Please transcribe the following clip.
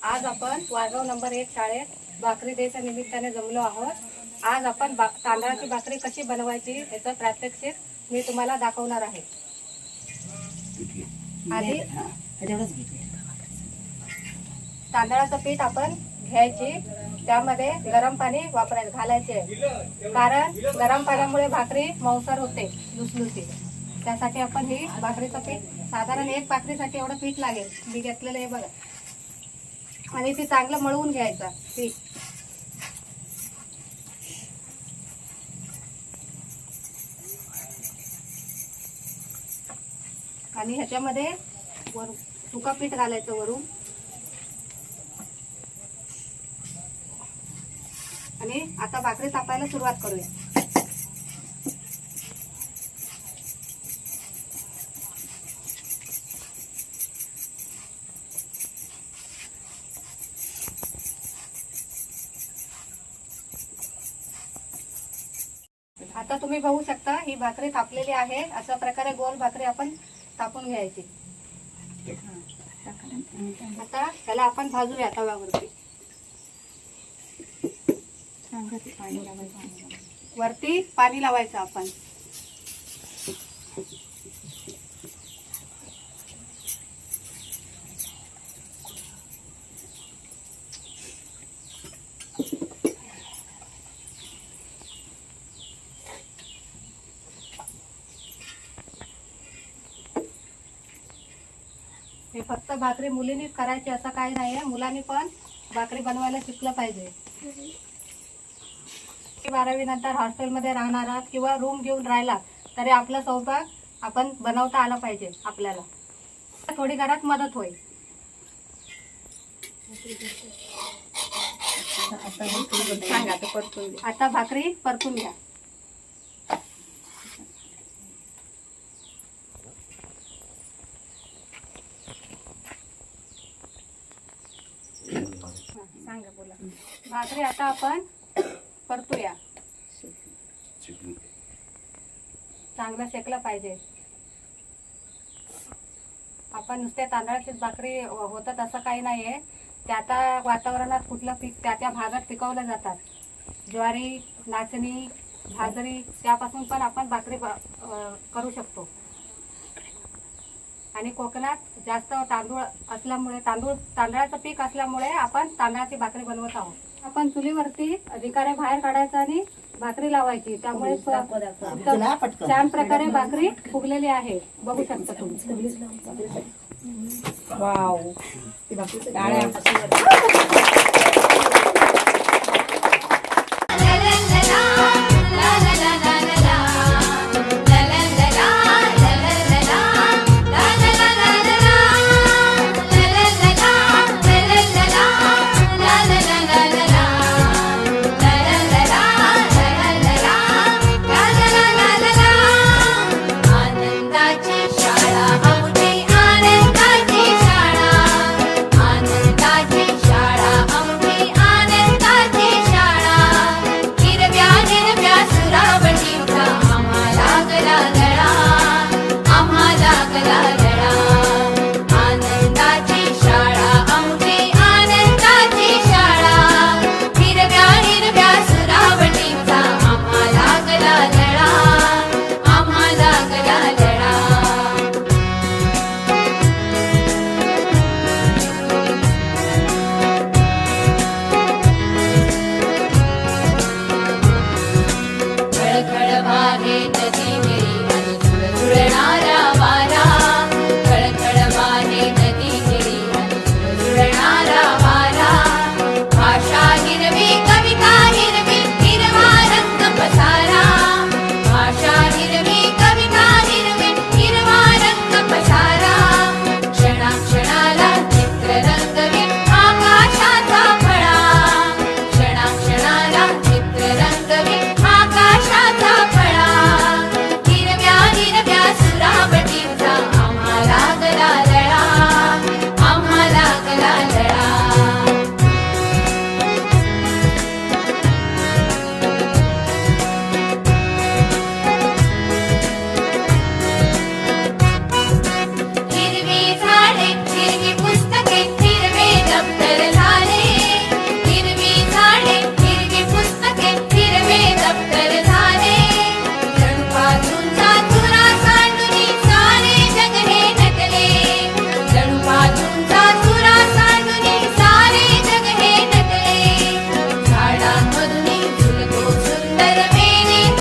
आज आपण वाळगाव नंबर एक शाळेत भाकरी द्यायच्या निमित्ताने जमलो आहोत. आज आपण बा तांदळाची भाकरी कशी बनवायची याचं प्रात्यक्षिक मी तुम्हाला दाखवणार आहे. आधी तांदळाचं पीठ आपण घ्यायची. त्यामध्ये गरम पाणी वापरायचं घालायचे. कारण गरम पाण्यामुळे भाकरी मऊसर होते लुसलुसी त्यासाठी आपण ही भाकरीचं पीठ साधारण एक भाकरीसाठी एवढं पीठ लागेल. मी घेतलेलं हे बघा आणि ते चांगलं मळवून घ्यायचं पीठ. आणि ह्याच्यामध्ये वर सुका पीठ घालायचं वरून. आणि आता भाकरी तापायला सुरुवात करूया. आता तुम्ही बघू शकता ही भाकरी तापलेली आहे. अशा प्रकारे गोल भाकरी आपण तापून घ्यायची. आता त्याला आपण भाजूया तव्यावरती. वरती पाणी लावायचं आपण. हे फक्त भाकरी मुलींनीच करायची असं काही नाहीये मुलांनी पण भाकरी बनवायला शिकलं पाहिजे. बारावी नंतर हॉस्टेलमध्ये राहणार आहात किंवा रूम घेऊन राहिला तरी आपला स्वयंपाक आपण बनवता आला पाहिजे आपल्याला. थोडी घरात मदत होईल. आता भाकरी परतून घ्या. सांगा बोला. भाकरी आता आपण परतूया. चांगलं शेकलं पाहिजे. आपण नुसत्या तांदळाचीच भाकरी होतात असं काही नाहीये. त्या त्या वातावरणात कुठलं पीक त्या त्या भागात पिकवल्या जातात. ज्वारी नाचणी बाजरी त्यापासून पण आपण भाकरी करू शकतो. आणि कोकणात जास्त तांदूळ असल्यामुळे तांदूळ तांदळाचं पीक असल्यामुळे आपण तांदळाची भाकरी बनवत आहोत. आपण चुलीवरती अधिकाऱ्या बाहेर काढायचा आणि भाकरी लावायची. त्यामुळे छान प्रकारे भाकरी फुगलेली आहे. बघू शकता तुम्ही. वाव.